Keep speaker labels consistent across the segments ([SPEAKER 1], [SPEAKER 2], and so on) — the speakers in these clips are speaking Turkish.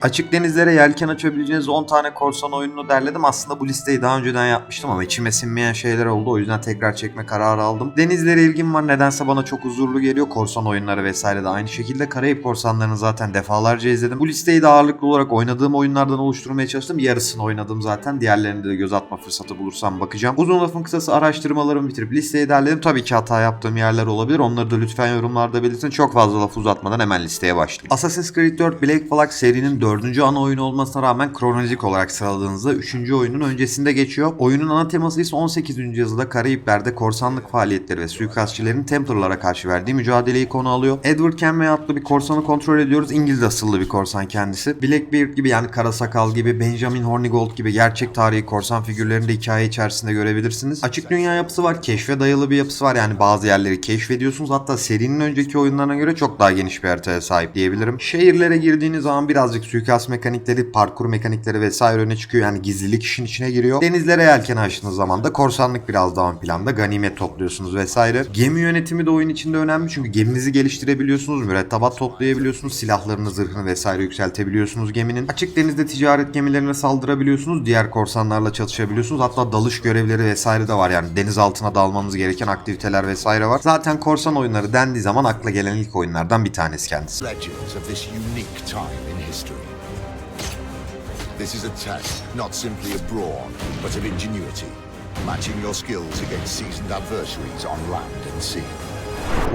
[SPEAKER 1] Açık denizlere yelken açabileceğiniz 10 tane korsan oyununu derledim. Aslında bu listeyi daha önceden yapmıştım ama içime sinmeyen şeyler oldu. O yüzden tekrar çekme kararı aldım. Denizlere ilgim var. Nedense bana çok huzurlu geliyor. Korsan oyunları vesaire de aynı şekilde. Karayip korsanlarını zaten defalarca izledim. Bu listeyi de ağırlıklı olarak oynadığım oyunlardan oluşturmaya çalıştım. Yarısını oynadım zaten. Diğerlerinde de göz atma fırsatı bulursam bakacağım. Uzun lafın kısası araştırmalarımı bitirip listeyi derledim. Tabii ki hata yaptığım yerler olabilir. Onları da lütfen yorumlarda belirtin. Çok fazla laf uzatmadan hemen listeye başlayayım. Assassin's Creed 4 Black Flag serinin dördüncü ana oyunu olmasına rağmen kronolojik olarak sıraladığınızda 3. oyunun öncesinde geçiyor. Oyunun ana teması ise 18. yüzyılda Karayipler'de korsanlık faaliyetleri ve suikastçilerin Templar'lara karşı verdiği mücadeleyi konu alıyor. Edward Kenway adlı bir korsanı kontrol ediyoruz. İngiliz asıllı bir korsan kendisi. Blackbeard gibi yani Kara Sakal gibi, Benjamin Hornigold gibi gerçek tarihi korsan figürlerini de hikaye içerisinde görebilirsiniz. Açık dünya yapısı var, keşfe dayalı bir yapısı var. Yani bazı yerleri keşfediyorsunuz. Hatta serinin önceki oyunlarına göre çok daha geniş bir haritaya sahip diyebilirim. Şehirlere girdiğiniz zaman birazcık suikast mekanikleri, parkur mekanikleri vesaire öne çıkıyor. Yani gizlilik işin içine giriyor. Denizlere yelken açtığınız zaman da korsanlık biraz daha ön planda. Ganimet topluyorsunuz vesaire. Gemi yönetimi de oyun içinde önemli çünkü geminizi geliştirebiliyorsunuz. Mürettebat toplayabiliyorsunuz. Silahlarını, zırhını vesaire yükseltebiliyorsunuz geminin. Açık denizde ticaret gemilerine saldırabiliyorsunuz. Diğer korsanlarla çatışabiliyorsunuz. Hatta dalış görevleri vesaire de var. Yani deniz altına dalmanız gereken aktiviteler vesaire var. Zaten korsan oyunları dendiği zaman akla gelen ilk oyunlardan bir tanesi kendisi.
[SPEAKER 2] legends of this unique time in history. This is a test not simply of brawn, but of ingenuity, matching your skills against seasoned adversaries on land and sea.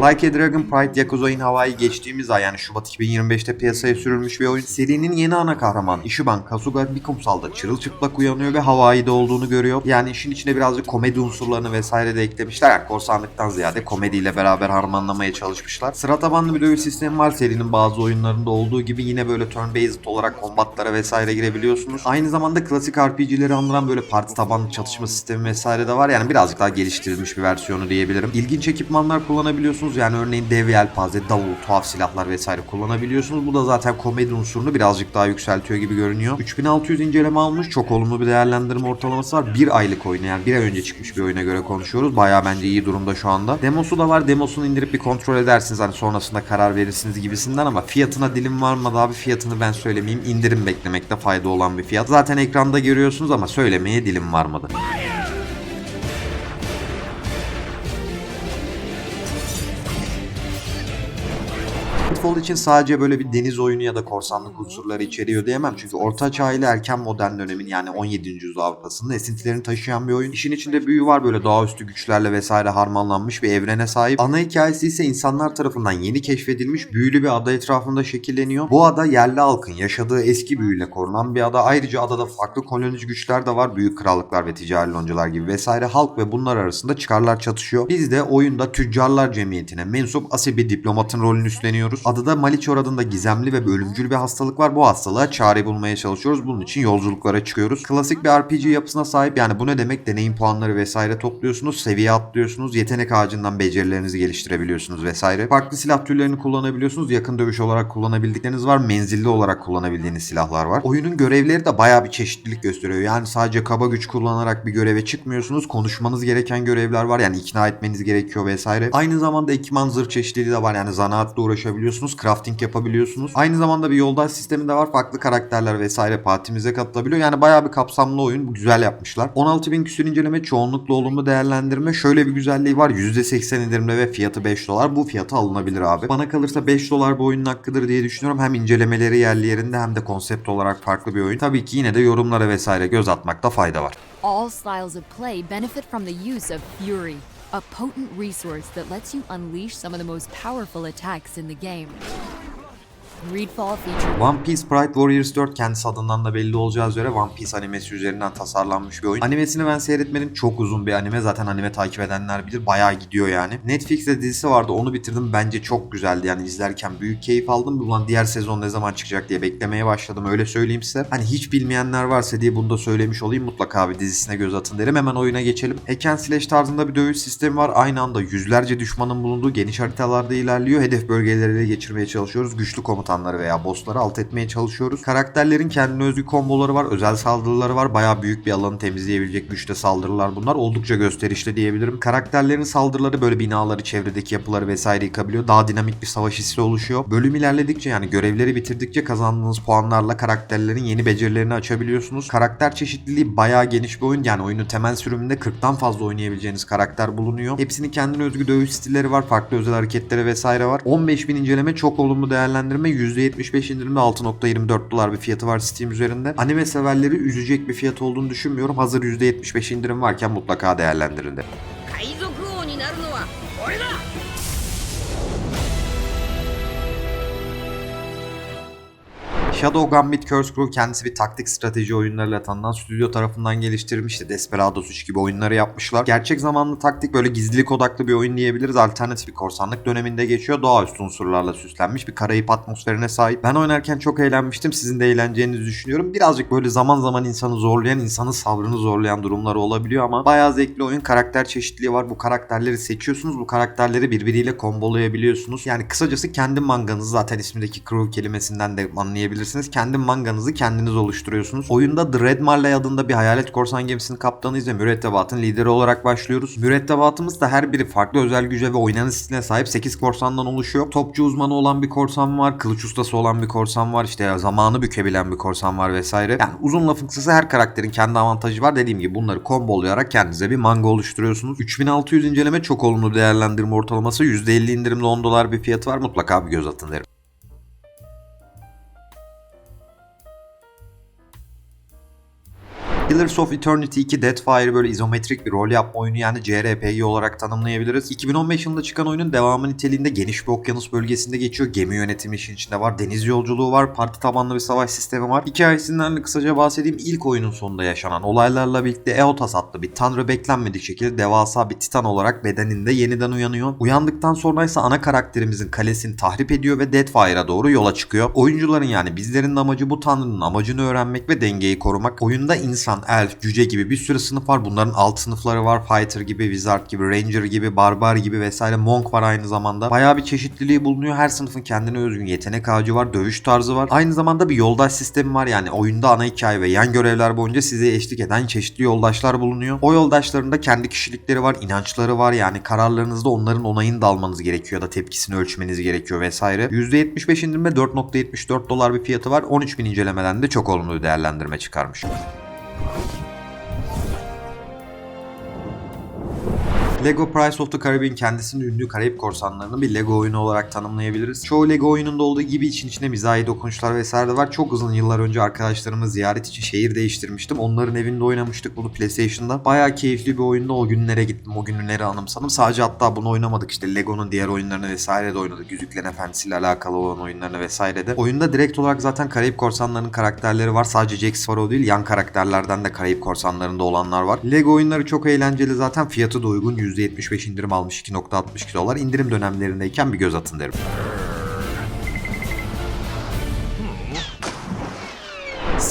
[SPEAKER 1] Like a Dragon Pride Yakuza in Hawaii geçtiğimiz ay yani Şubat 2025'te piyasaya sürülmüş bir oyun. Serinin yeni ana kahraman Ishiban Kasuga bir kumsalda çırılçıplak uyanıyor ve Hawaii'de olduğunu görüyor. Yani işin içine birazcık komedi unsurlarını vesaire de eklemişler. Yani korsanlıktan ziyade komediyle beraber harmanlamaya çalışmışlar. Sıra tabanlı bir dövüş sistemi var serinin bazı oyunlarında olduğu gibi yine böyle turn based olarak kombatlara vesaire girebiliyorsunuz. Aynı zamanda klasik RPG'leri andıran böyle parti tabanlı çatışma sistemi vesaire de var. Yani birazcık daha geliştirilmiş bir versiyonu diyebilirim. İlginç ekipmanlar kullanabiliyorsunuz. Yani örneğin dev yelpaze, davul, tuhaf silahlar vesaire kullanabiliyorsunuz. Bu da zaten komedi unsurunu birazcık daha yükseltiyor gibi görünüyor. 3600 inceleme almış. Çok olumlu bir değerlendirme ortalaması var. Bir aylık oyuna yani bir ay önce çıkmış bir oyuna göre konuşuyoruz. Bayağı bence iyi durumda şu anda. Demosu da var. Demosunu indirip bir kontrol edersiniz. Hani sonrasında karar verirsiniz gibisinden ama fiyatına dilim varmadı abi. Fiyatını ben söylemeyeyim. İndirim beklemekte fayda olan bir fiyat. Zaten ekranda görüyorsunuz ama söylemeye dilim varmadı. Pitfall için sadece böyle bir deniz oyunu ya da korsanlık unsurları içeriyor diyemem. Çünkü Orta Çağ ile erken modern dönemin yani 17. yüzyıl Avrupa'sının esintilerini taşıyan bir oyun. İşin içinde büyü var böyle doğaüstü güçlerle vesaire harmanlanmış bir evrene sahip. Ana hikayesi ise insanlar tarafından yeni keşfedilmiş büyülü bir ada etrafında şekilleniyor. Bu ada yerli halkın yaşadığı eski büyüyle korunan bir ada. Ayrıca adada farklı kolonici güçler de var. Büyük krallıklar ve ticari loncalar gibi vesaire. Halk ve bunlar arasında çıkarlar çatışıyor. Biz de oyunda tüccarlar cemiyetine mensup asil bir diplomatın rolünü üstleniyoruz. Adada Maliçor adında gizemli ve ölümcül bir hastalık var. Bu hastalığa çare bulmaya çalışıyoruz. Bunun için yolculuklara çıkıyoruz. Klasik bir RPG yapısına sahip. Yani bu ne demek? Deneyim puanları vesaire topluyorsunuz. Seviye atlıyorsunuz. Yetenek ağacından becerilerinizi geliştirebiliyorsunuz vesaire. Farklı silah türlerini kullanabiliyorsunuz. Yakın dövüş olarak kullanabildikleriniz var. Menzilli olarak kullanabildiğiniz silahlar var. Oyunun görevleri de bayağı bir çeşitlilik gösteriyor. Yani sadece kaba güç kullanarak bir göreve çıkmıyorsunuz. Konuşmanız gereken görevler var. Yani ikna etmeniz gerekiyor vesaire. Aynı zamanda ekipman zırh çeşitliliği de var. Yani zanaatla uğraşabiliyorsunuz. Crafting yapabiliyorsunuz. Aynı zamanda bir yoldaş sistemi de var. Farklı karakterler vesaire partimize katılabiliyor. Yani bayağı bir kapsamlı oyun. Güzel yapmışlar. 16.000 küsür inceleme çoğunlukla olumlu değerlendirme. Şöyle bir güzelliği var. %80 indirimle ve fiyatı 5 dolar. Bu fiyata alınabilir abi. Bana kalırsa 5 dolar bu oyunun hakkıdır diye düşünüyorum. Hem incelemeleri yerli yerinde hem de konsept olarak farklı bir oyun. Tabii ki yine de yorumlara vesaire göz atmakta fayda var.
[SPEAKER 3] All styles of play benefit from the use of Fury, a potent resource that lets you unleash some of the most powerful attacks in the game.
[SPEAKER 1] One Piece Pride Warriors 4 kendisi adından da belli olacağı üzere One Piece animesi üzerinden tasarlanmış bir oyun. Animesini ben seyretmedim. Çok uzun bir anime. Zaten anime takip edenler bilir. Bayağı gidiyor yani. Netflix'te dizisi vardı. Onu bitirdim. Bence çok güzeldi. Yani izlerken büyük keyif aldım. Ulan diğer sezon ne zaman çıkacak diye beklemeye başladım. Öyle söyleyeyim size. Hani hiç bilmeyenler varsa diye bunu da söylemiş olayım. Mutlaka bir dizisine göz atın derim. Hemen oyuna geçelim. Hack and Slash tarzında bir dövüş sistemi var. Aynı anda yüzlerce düşmanın bulunduğu geniş haritalarda ilerliyor. Hedef bölgeleriyle geçirmeye çalışıyoruz. Güçlü komutan insanları veya bossları alt etmeye çalışıyoruz. Karakterlerin kendine özgü komboları var, özel saldırıları var. Bayağı büyük bir alanı temizleyebilecek güçte saldırılar bunlar. Oldukça gösterişli diyebilirim. Karakterlerin saldırıları böyle binaları, çevredeki yapıları vesaire yıkabiliyor. Daha dinamik bir savaş hissi oluşuyor. Bölüm ilerledikçe yani görevleri bitirdikçe kazandığınız puanlarla karakterlerin yeni becerilerini açabiliyorsunuz. Karakter çeşitliliği bayağı geniş bir oyun. Yani oyunun temel sürümünde 40'tan fazla oynayabileceğiniz karakter bulunuyor. Hepsinin kendine özgü dövüş stilleri var. Farklı özel hareketleri vesaire var. 15.000 inceleme çok olumlu değerlendirme. %75 indirimde 6.24 dolar bir fiyatı var Steam üzerinde. Anime severleri üzecek bir fiyat olduğunu düşünmüyorum. Hazır %75 indirim varken mutlaka değerlendirin de. Shadow Gambit Curse Crew kendisi bir taktik strateji oyunlarıyla tanınan stüdyo tarafından geliştirilmişti. Desperados 3 gibi oyunları yapmışlar. Gerçek zamanlı taktik böyle gizlilik odaklı bir oyun diyebiliriz. Alternatif bir korsanlık döneminde geçiyor. Doğaüstü unsurlarla süslenmiş bir Karayip atmosferine sahip. Ben oynarken çok eğlenmiştim. Sizin de eğleneceğinizi düşünüyorum. Birazcık böyle zaman zaman insanı zorlayan, insanın sabrını zorlayan durumları olabiliyor ama bayağı zevkli oyun. Karakter çeşitliliği var. Bu karakterleri seçiyorsunuz. Bu karakterleri birbiriyle kombolayabiliyorsunuz. Yani kısacası kendi manganızı zaten ismindeki crew kelimesinden de anlayabilirsiniz. Kendi manganızı kendiniz oluşturuyorsunuz. Oyunda The Marley adında bir hayalet korsan gemisinin kaptanıyız ve mürettebatın lideri olarak başlıyoruz. Mürettebatımız da her biri farklı özel güce ve oynanış stiline sahip 8 korsandan oluşuyor. Topçu uzmanı olan bir korsan var, kılıç ustası olan bir korsan var, işte zamanı bükebilen bir korsan var vesaire. Yani uzun lafın kısası her karakterin kendi avantajı var. Dediğim gibi bunları kombolayarak kendinize bir manga oluşturuyorsunuz. 3600 inceleme çok olumlu değerlendirme ortalaması. %50 indirimli 10 dolar bir fiyatı var. Mutlaka bir göz atın derim. Pillars of Eternity 2 Deadfire böyle izometrik bir rol yapma oyunu yani JRPG olarak tanımlayabiliriz. 2015 yılında çıkan oyunun devamı niteliğinde geniş bir okyanus bölgesinde geçiyor. Gemi yönetimi işin içinde var. Deniz yolculuğu var. Parti tabanlı bir savaş sistemi var. Hikayesinden de kısaca bahsedeyim. İlk oyunun sonunda yaşanan olaylarla birlikte Eotas adlı bir tanrı beklenmedik şekilde devasa bir titan olarak bedeninde yeniden uyanıyor. Uyandıktan sonra ise ana karakterimizin kalesini tahrip ediyor ve Deadfire'a doğru yola çıkıyor. Oyuncuların yani bizlerin amacı bu tanrının amacını öğrenmek ve dengeyi korumak. Oyunda insan, elf, cüce gibi bir sürü sınıf var. Bunların alt sınıfları var. Fighter gibi, Wizard gibi, Ranger gibi, Barbar gibi vesaire. Monk var aynı zamanda. Bayağı bir çeşitliliği bulunuyor. Her sınıfın kendine özgün yetenek ağacı var, dövüş tarzı var. Aynı zamanda bir yoldaş sistemi var. Yani oyunda ana hikaye ve yan görevler boyunca size eşlik eden çeşitli yoldaşlar bulunuyor. O yoldaşların da kendi kişilikleri var, inançları var. Yani kararlarınızda onların onayını da almanız gerekiyor da tepkisini ölçmeniz gerekiyor vesaire. %75 indirimde 4.74 dolar bir fiyatı var. 13.000 incelemeden de çok olumlu değerlendirme çıkarmış. Thank you. Lego Price of the Caribbean kendisini ünlü Karayip korsanlarının bir Lego oyunu olarak tanımlayabiliriz. Çoğu Lego oyununda olduğu gibi için içine mizahi dokunuşlar vesaire de var. Çok uzun yıllar önce arkadaşlarımı ziyaret için şehir değiştirmiştim. Onların evinde oynamıştık bunu PlayStation'da. Bayağı keyifli bir oyunda o günlere gittim. O günleri anımsadım. Sadece hatta bunu oynamadık işte Lego'nun diğer oyunlarını vesaire de oynadık. Yüzüklerin Efendisi ile alakalı olan oyunlarını vesaire de. Oyunda direkt olarak zaten Karayip korsanlarının karakterleri var. Sadece Jack Sparrow değil yan karakterlerden de Karayip korsanlarında olanlar var. Lego oyunları çok eğlenceli zaten. Fiyatı da uygun. %75 indirim almış 2.62 dolar. İndirim dönemlerindeyken bir göz atın derim.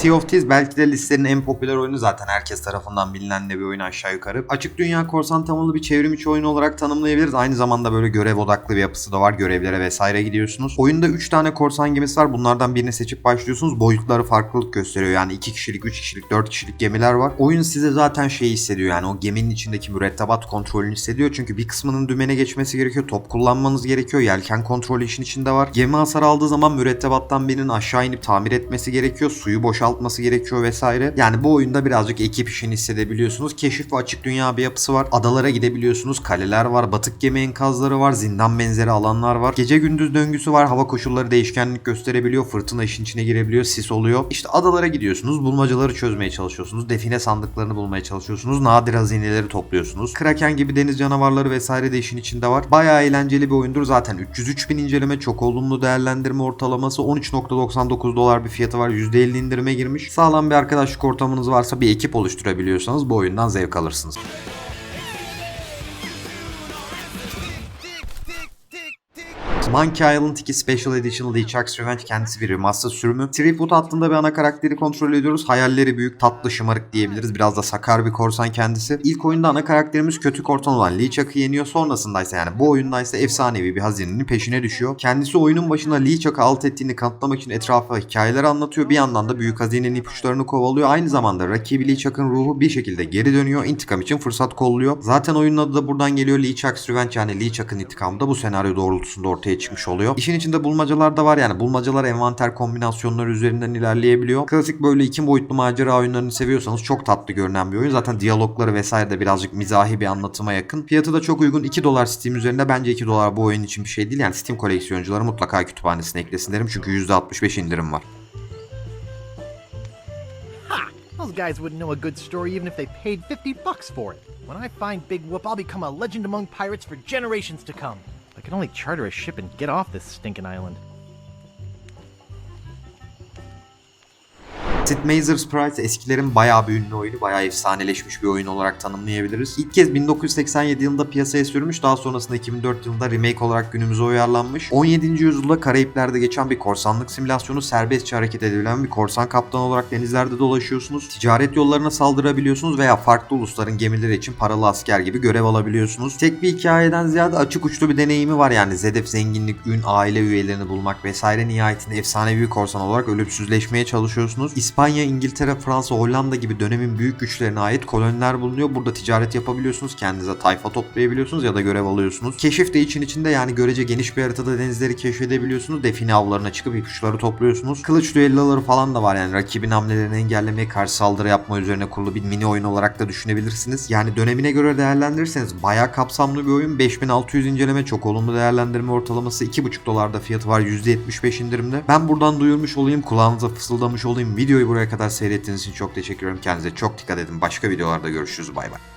[SPEAKER 1] Sea of Thieves belki de listenin en popüler oyunu zaten herkes tarafından bilinen de bir oyun aşağı yukarı. Açık dünya korsan temalı bir çevrim içi oyun olarak tanımlayabiliriz. Aynı zamanda böyle görev odaklı bir yapısı da var. Görevlere vesaire gidiyorsunuz. Oyunda 3 tane korsan gemisi var. Bunlardan birini seçip başlıyorsunuz. Boyutları farklılık gösteriyor. Yani 2 kişilik, 3 kişilik, 4 kişilik gemiler var. Oyun size zaten şey hissediyor yani o geminin içindeki mürettebat kontrolünü hissediyor. Çünkü bir kısmının dümene geçmesi gerekiyor. Top kullanmanız gerekiyor. Yelken kontrolü işin içinde var. Gemi hasar aldığı zaman mürettebattan birinin aşağı inip tamir etmesi gerekiyor. Suyu boşaltması gerekiyor vesaire. Yani bu oyunda birazcık ekip işini hissedebiliyorsunuz. Keşif ve açık dünya bir yapısı var. Adalara gidebiliyorsunuz. Kaleler var. Batık gemi enkazları var. Zindan benzeri alanlar var. Gece gündüz döngüsü var. Hava koşulları değişkenlik gösterebiliyor. Fırtına işin içine girebiliyor. Sis oluyor. İşte adalara gidiyorsunuz. Bulmacaları çözmeye çalışıyorsunuz. Define sandıklarını bulmaya çalışıyorsunuz. Nadir hazineleri topluyorsunuz. Kraken gibi deniz canavarları vesaire de işin içinde var. Bayağı eğlenceli bir oyundur. Zaten 303 bin inceleme çok olumlu değerlendirme ortalaması 13.99 dolar bir fiyatı var. %50 indirime girmiş. Sağlam bir arkadaşlık ortamınız varsa bir ekip oluşturabiliyorsanız bu oyundan zevk alırsınız. Monkey Island 2 Special Edition LeChuck's Revenge kendisi bir remaster sürümü. Threepwood hattında bir ana karakteri kontrol ediyoruz. Hayalleri büyük, tatlı, şımarık diyebiliriz. Biraz da sakar bir korsan kendisi. İlk oyunda ana karakterimiz kötü korsan olan LeChuck'ı yeniyor. Sonrasında ise yani bu oyunda ise efsanevi bir hazinenin peşine düşüyor. Kendisi oyunun başında LeChuck'ı alt ettiğini kanıtlamak için etrafa hikayeler anlatıyor. Bir yandan da büyük hazinenin ipuçlarını kovalıyor. Aynı zamanda rakibi LeChuck'ın ruhu bir şekilde geri dönüyor. İntikam için fırsat kolluyor. Zaten oyunun adı da buradan geliyor. LeChuck's Revenge yani LeChuck'ın intikamı da bu senaryo doğrultusunda ortaya çıkmış oluyor. İşin içinde bulmacalar da var yani bulmacalar envanter kombinasyonları üzerinden ilerleyebiliyor. Klasik böyle iki boyutlu macera oyunlarını seviyorsanız çok tatlı görünen bir oyun. Zaten diyalogları vesaire de birazcık mizahi bir anlatıma yakın. Fiyatı da çok uygun. 2 dolar Steam üzerinde. Bence 2 dolar bu oyun için bir şey değil. Yani Steam koleksiyoncuları mutlaka kütüphanesine eklesin derim. Çünkü %65 indirim var.
[SPEAKER 4] Those guys wouldn't know a good story even if they paid 50 bucks for it. When I find Big Whoop, I'll become a legend among pirates for generations to come. I can only charter a ship and get off this stinking island.
[SPEAKER 1] Sid Meier's Pride eskilerin bayağı bir ünlü oyunu, bayağı efsaneleşmiş bir oyun olarak tanımlayabiliriz. İlk kez 1987 yılında piyasaya sürmüş, daha sonrasında 2004 yılında remake olarak günümüze uyarlanmış. 17. yüzyılda Karayipler'de geçen bir korsanlık simülasyonu, serbestçe hareket edebilen bir korsan kaptan olarak denizlerde dolaşıyorsunuz. Ticaret yollarına saldırabiliyorsunuz veya farklı ulusların gemileri için paralı asker gibi görev alabiliyorsunuz. Tek bir hikayeden ziyade açık uçlu bir deneyimi var yani zedef zenginlik, ün, aile üyelerini bulmak vesaire nihayetinde efsanevi bir korsan olarak ölümsüzleşmeye çalışıyorsunuz. İspanya, İngiltere, Fransa, Hollanda gibi dönemin büyük güçlerine ait koloniler bulunuyor. Burada ticaret yapabiliyorsunuz. Kendinize tayfa toplayabiliyorsunuz ya da görev alıyorsunuz. Keşif de için içinde yani görece geniş bir haritada denizleri keşfedebiliyorsunuz. Define avlarına çıkıp ipuçları topluyorsunuz. Kılıç düelloları falan da var yani rakibin hamlelerini engellemeye karşı saldırı yapma üzerine kurulu bir mini oyun olarak da düşünebilirsiniz. Yani dönemine göre değerlendirirseniz bayağı kapsamlı bir oyun. 5600 inceleme çok olumlu değerlendirme ortalaması 2,5 dolarda fiyatı var %75 indirimde. Ben buradan duyurmuş olayım kulağınıza fısıldamış olayım. Videoyu buraya kadar seyrettiğiniz için çok teşekkür ederim. Kendinize çok dikkat edin. Başka videolarda görüşürüz. Bay bay.